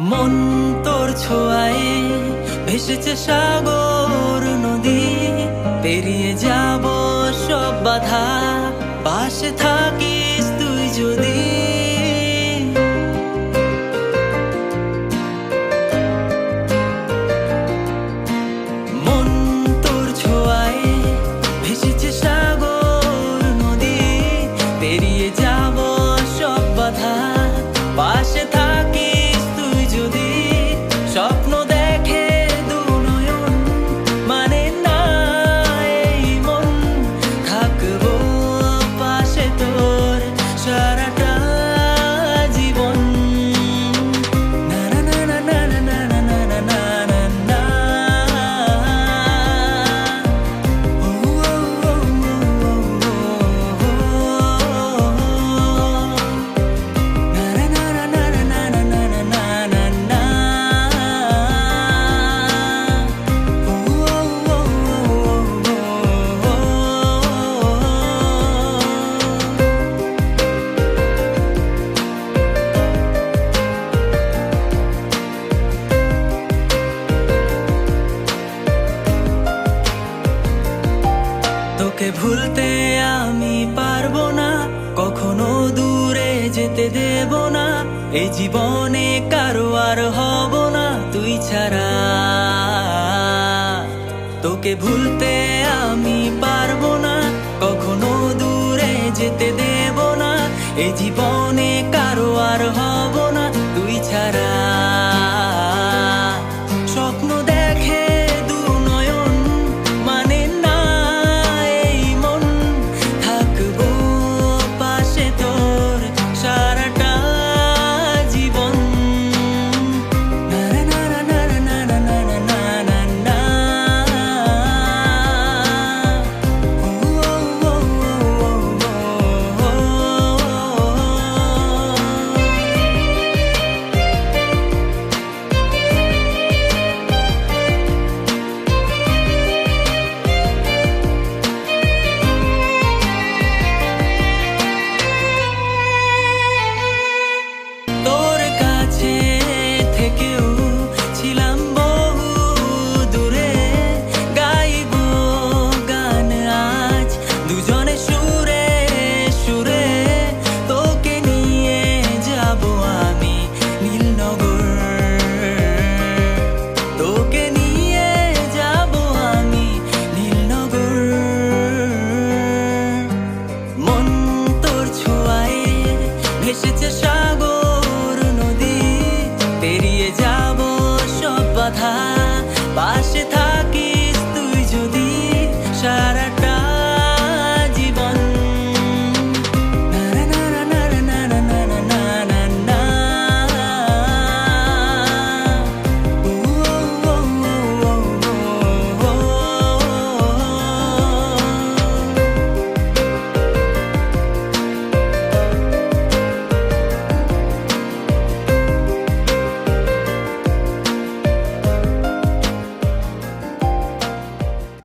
মন তোর ছোঁয়ায় ভেসেছে সাগর নদী। পেরিয়ে যাব সব বাধা। পাশে থাকিস তুই যদি। তোকে ভুলতে আমি পারব না, কখনো দূরে যেতে দেব না এই জীবনে কারও আর হব না, তুই ছাড়া। তোকে ভুলতে আমি পারব না, কখনো দূরে যেতে দেব না এই জীবনে কারও আর হব না, তুই ছাড়া।